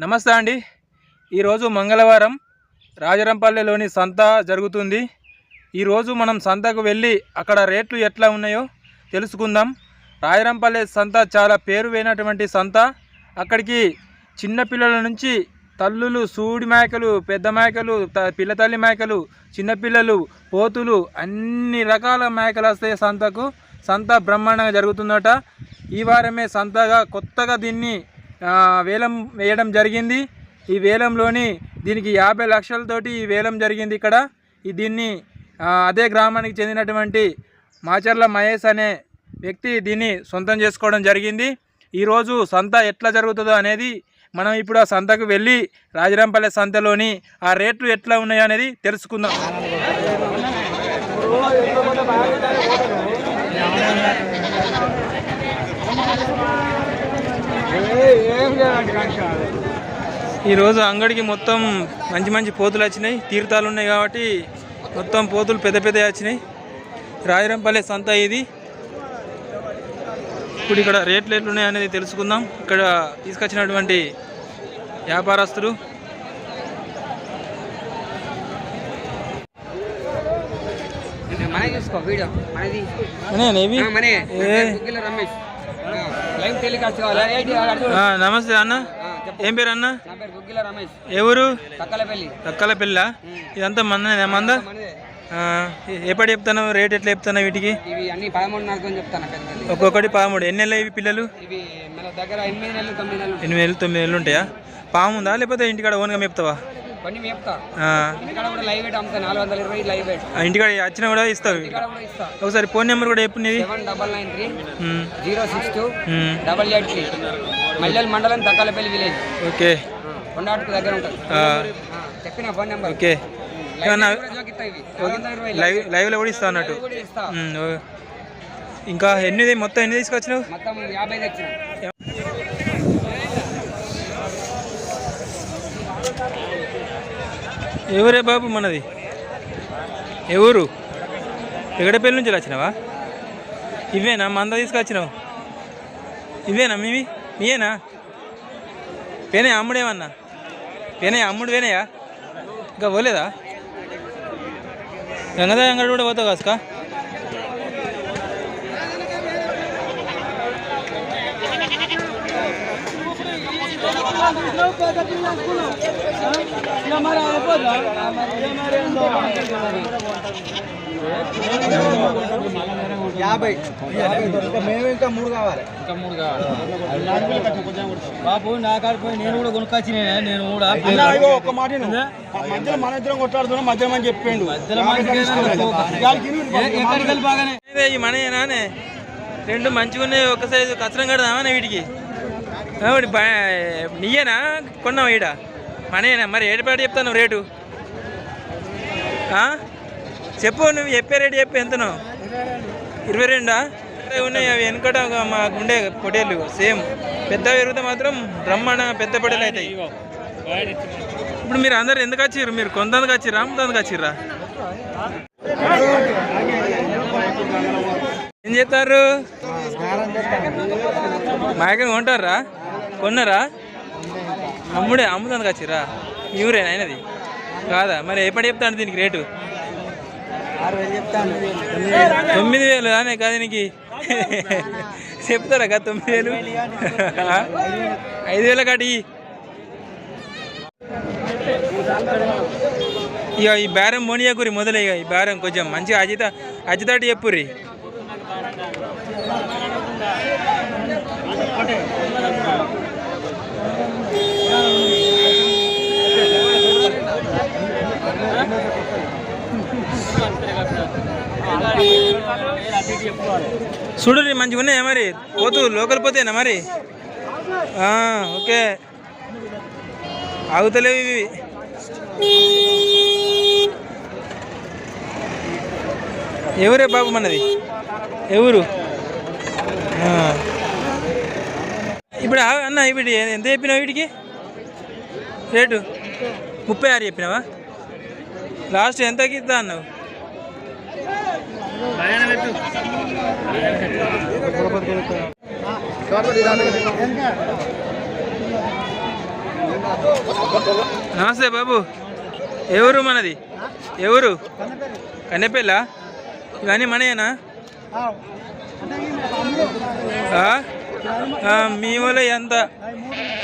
నమస్తే అండి. ఈరోజు మంగళవారం రాజరంపల్లెలోని సంత జరుగుతుంది. ఈరోజు మనం సంతకు వెళ్ళి అక్కడ రేట్లు ఎట్లా ఉన్నాయో తెలుసుకుందాం. రాజరంపల్లె సంత చాలా పేరు పోయినటువంటి సంత. అక్కడికి చిన్నపిల్లల నుంచి తల్లులు సూడి మేకలు పెద్ద మేకలు త- మేకలు చిన్నపిల్లలు పోతులు అన్ని రకాల మేకలు వస్తాయి సంతకు. సంత బ్రహ్మాండంగా జరుగుతుందట. ఈ వారమే సంతగా కొత్తగా దీన్ని వేలం వేయడం జరిగింది. ఈ వేలంలోని దీనికి యాభై లక్షలతోటి ఈ వేలం జరిగింది ఇక్కడ. ఈ దీన్ని అదే గ్రామానికి చెందినటువంటి మాచర్ల మహేష్ అనే వ్యక్తి దీన్ని సొంతం చేసుకోవడం జరిగింది. ఈరోజు సంత ఎట్లా జరుగుతుందో అనేది మనం ఇప్పుడు ఆ సంతకు వెళ్ళి రాజరాంపల్లె సంతలోని ఆ రేట్లు ఎట్లా ఉన్నాయో అనేది తెలుసుకుందాం. ఈరోజు అంగడికి మొత్తం మంచి మంచి పోతులు వచ్చినాయి. తీర్థాలు ఉన్నాయి కాబట్టి మొత్తం పోతులు పెద్ద పెద్ద వచ్చినాయి. రాజరంపల్లె సంత ఇది. ఇప్పుడు ఇక్కడ రేట్లు ఎట్లు ఉన్నాయి అనేది తెలుసుకుందాం. ఇక్కడ తీసుకొచ్చినటువంటి వ్యాపారస్తులు. రమేష్. నమస్తే అన్న. ఏం పేరు అన్న? ఎవరు తక్కలపల్లి. తక్కల పిల్ల ఇదంతా మన మంద? మనదే ఆ, ఎ- ఎప్పటి చెప్తాను రేట్ ఎట్లా చెప్తాను వీటికి ఒక్కొక్కటి పదమూడు. ఎన్ని నెలలు ఇవి పిల్లలు? ఇవి మన దగ్గర ఎనిమిది నెలలు తొమ్మిది నెలలు ఎనిమిది నెలలు తొమ్మిది నెలలు ఉంటాయా? పాము ఉందా? లేకపోతే ఇంటికాడ ఓన్గా మేపుతావా? కొన్ని ఇంటికాడ కూడా లైవ్ వెయిట్ అమ్ముతా నాలుగు వందల ఇరవై లైవ్ వెయిట్ ఇంటికాడ వచ్చినా కూడా ఇస్తావు ఇంటికాడ కూడా ఇస్తా. ఒకసారి ఫోన్ నెంబర్ కూడా నీది seven double nine three zero six two double eight three. Mallel మండలం తక్కలపల్లి విలేజ్. ఓకే. కొండాటుకు దగ్గర ఉంటుంది. చెప్పిన ఫోన్ నెంబర్. ఓకే. లైవ్ లైవ్లో కూడా ఇస్తా అన్నట్టు. ఇంకా ఎన్ని మొత్తం ఎన్ని తీసుకొచ్చినావు మొత్తం యాభై తెచ్చిన ఎవరే బాబు మనది? ఎవరు ఎగడపల్లి నుంచి వచ్చినావా? ఇవేనా? మంద తీసుకొచ్చినావు ఇవేనా మీవి? మీయేనా? పేనే అమ్ముడేమన్నా? పేనే అమ్ముడు వేనయా ఇంకా పోలేదా? గంగదా అంగడి కూడా పోతావు కాసుకా? యాభై. మేము ఇంకా మూడు కావాలి. బాబు నా కాడిపోయి నేను కూడా కొనుక్కొచ్చి నేను కూడా ఒక్క మాట. మధ్యలో మన ఇద్దరం కొట్లాడుతున్నాం మధ్యలో అని చెప్పిండు. ఇదే ఈ మనయేనానే రెండు మంచిగా ఉన్నాయి ఒక సైజు కచ్చరం కడదామా వీటికి? నీయేనా? కొన్నావు ఈడ? మనయేనా? మరి ఏడుపాటు చెప్తాను రేటు? చెప్పు నువ్వు చెప్పే రేటు చెప్పు ఎంతనో? ఇరవై రెండా? ఉన్నాయి అవి వెనుకట మాకు మా గుండె పొటేలు సేమ్. పెద్ద పెరిగితే మాత్రం బ్రహ్మాండ పెద్ద పొటేలు అవుతాయి. ఇప్పుడు మీరు అందరు ఎందుకు వచ్చిర్రు? మీరు కొంతందుకు వచ్చిర్రా? అమ్ముతందుకు వచ్చిర్రా? ఏం చేస్తారు? మాయకని కొంటారా? కొన్నారా? అమ్ముడే అమ్ముతాను వచ్చిరా మీ ఊరేనా అయినది కాదా? మరి ఎప్పుడు చెప్తాను దీనికి రేటు? తొమ్మిది వేలు అనే కాదు దీనికి. చెప్తారా కదా తొమ్మిది వేలు? ఐదు వేల కాటి ఇక ఈ బేరం మోనియాకురి మొదలే ఇక ఈ బేరం కొంచెం మంచిగా అజిత అజితాటి చెప్పుర్రి. చూడండి మంచిగా ఉన్నాయా మరి? పోతూ లోకల్ పోతేనా మరి? ఓకే. ఆగుతలేవు ఇవి. ఎవరే బాబు మనది? ఎవరు? ఇప్పుడు ఆ- అన్న ఇప్పుడు ఎంత చెప్పినావు వీటికి రేటు? ముప్పై ఆరు చెప్పినావా? లాస్ట్ ఎంతకి ఇద్దా అన్నావు? నమస్తే బాబు. ఎవరు మనది? ఎవరు కన్నెపల్లా ఇవన్నీ మనయేనా? మీ వాళ్ళ ఎంత?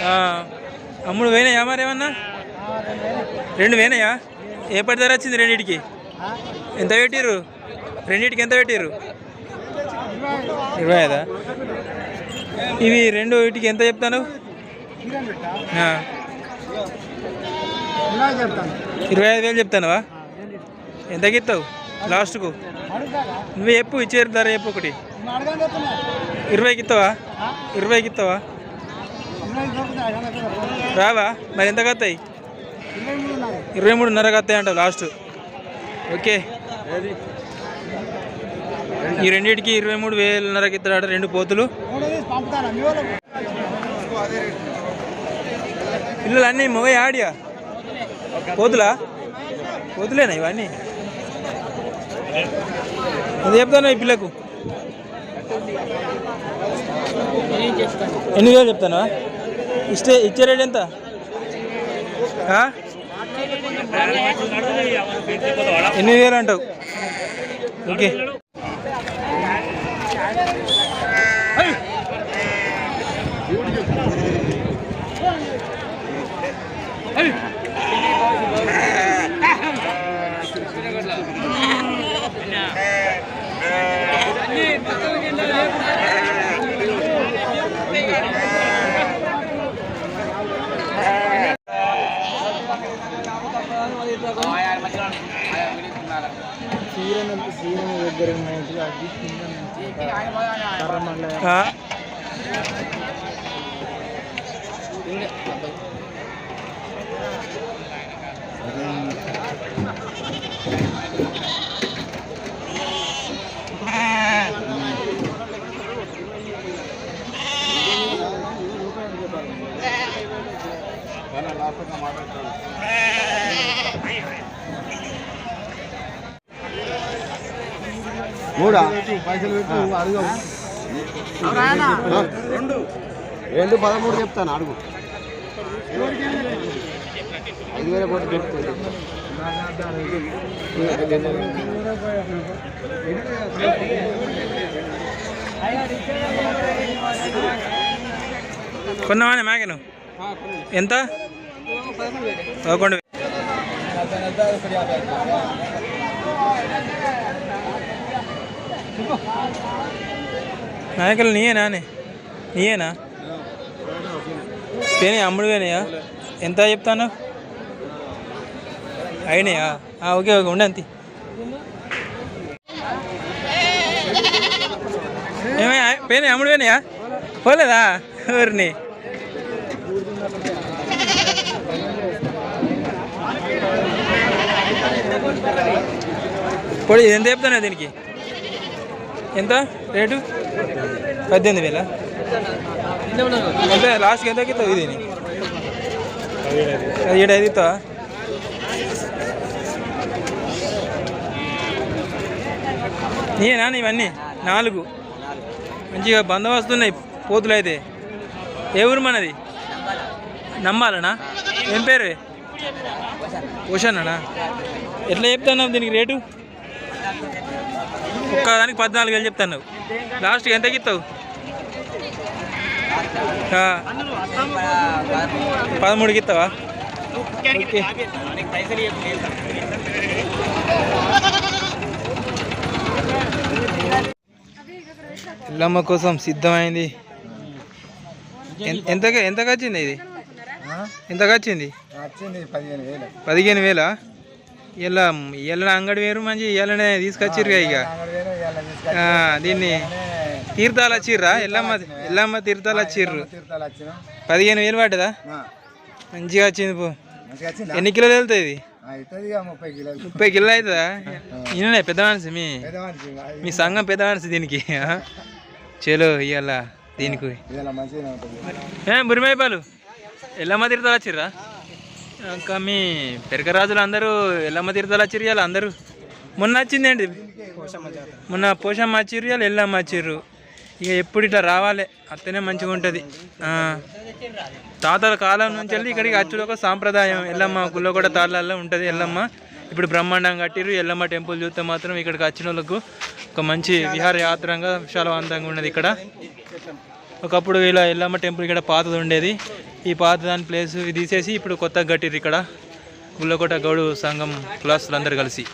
ఆ, అమ్ముడు మరి మరేమన్నా రెండు వేనయా ఏ పడి ధర వచ్చింది రెండింటికి? ఎంత పెట్టిర్రు? రెండింటికి ఎంత పెట్టిర్రు? ఇరవై ఐదా? ఇవి రెండు వీటికి ఎంత చెప్తాను? ఇరవై ఐదు వేలు చెప్తానువా? ఎంతకి ఇస్తావు లాస్ట్కు? నువ్వు చెప్పు ఇచ్చేరు ధర చెప్పు ఒకటి. ఇరవైకి ఇస్తావా ఇరవైకి ఇస్తావా రావా? మరి ఎంత కత్తాయి? ఇరవై మూడున్నర కత్తాయి అంటావు లాస్ట్. ఓకే. ఈ రెండింటికి ఇరవై మూడు వేలన్నరకి ఇస్తాడు రెండు పోతులు. పిల్లలు అన్నీ మొగ ఆడియా? పోతులా? పోతులేనా ఇవన్నీ? అది చెప్తాను ఈ పిల్లకు? ఎన్ని వేలు చెప్తాను ఇస్తే ఇచ్చే రేట్ ఎంత? ఆ? ఎనిమిది వేలు అంటావు? ఓకే. ఆ? మూడా? రెండు పదమూడు చెప్తాను అడుగు. ఐదు వేల కోట్లు దొరుకుతుంది కొన్నావానే మేకను ఎంత? పదకొండు నాయకులు నీయేనా నీయేనా? పేనే అమ్ముడు ఎంత చెప్తాను అయినాయా? ఓకే ఓకే ఉండంతి ఏమయ్యా పేనే అమ్ముడు పోలేదా? ఎవరిని? పొడి ఎంత చెప్తాను దీనికి? ఎంత? రేటు? పద్దెనిమిది వేల? ఎంత? లాస్ట్కి ఎంత ఇస్తావు ఇది ఏడు ఐదు ఇస్తావా? ఇవన్నీ నాలుగు. మంచిగా బందోబస్తు ఉన్నాయి పోతులు అయితే ఏ ఊరు మనది? నమ్మాలనా ఏం పేరు? ఉషానా ఎట్లా చెప్తాను దీనికి రేటు? ఒక్కదానికి పద్నాలుగు వేలు చెప్తాను. ఇస్తావు? ఆ. పదమూడుకి ఇస్తావా? ఓకే. ఇల్లమ్మ కోసం సిద్ధమైంది. ఎంతగా ఎంతకు వచ్చింది ఇది? ఎంతకు వచ్చింది వచ్చింది పదిహేను వేలు. పదిహేను వేలా? ఇలా ఇలా అంగడి వేరు మంచి ఇలానే తీసుకొచ్చిర్రుగా ఇక. దీన్ని తీర్థాలు వచ్చిర్రా? ఎల్లమ్మ ఎల్లమ్మ తీర్థాలు వచ్చిర్రు. పదిహేను వేలు పడ్డదా? మంచిగా వచ్చింది పో. ఎన్ని కిలోలు వెళ్తాయి ఇది? ముప్పై కిలో అవుతుందా? ఈయననే పెద్ద మనిషి మీ. మీ సంఘం పెద్ద మనిషి దీనికి? చలో ఇవాళ దీనికి. బురిమైపాలు ఎల్లమ్మ తీర్థాలు వచ్చిర్రా? ఇంకా మీ పెరకరాజులు అందరూ ఎల్లమ్మ తీర్థాలు వచ్చిర్రు ఇవాళ అందరూ మొన్న వచ్చింది ఏంటి మొన్న పోషమ్మ ఇవాళ ఎల్లమ్మ వచ్చిర్రు ఇక ఎప్పుడు ఇట్లా రావాలి? అత్తనే మంచిగా ఉంటుంది. తాతల కాలం నుంచి వెళ్ళి ఇక్కడికి అచ్చుడు ఒక సాంప్రదాయం. ఎల్లమ్మ గుళ్ళో కూడా తాళ్ళల్లో ఉంటుంది ఎల్లమ్మ. ఇప్పుడు బ్రహ్మాండంగా కట్టిరు ఎల్లమ్మ టెంపుల్ చూస్తే మాత్రం ఇక్కడికి వచ్చిన వాళ్ళకు ఒక మంచి విహార యాత్రంగా విశాలవంతంగా ఉన్నది ఇక్కడ. ఒకప్పుడు ఇలా ఎల్లమ్మ టెంపుల్ ఇక్కడ పాతది ఉండేది. ఈ పాత దాని ప్లేస్ తీసేసి ఇప్పుడు కొత్తగా కట్టిర్రు ఇక్కడ. గుళ్ళకోట గౌడు సంఘం క్లాసులు అందరు కలిసి.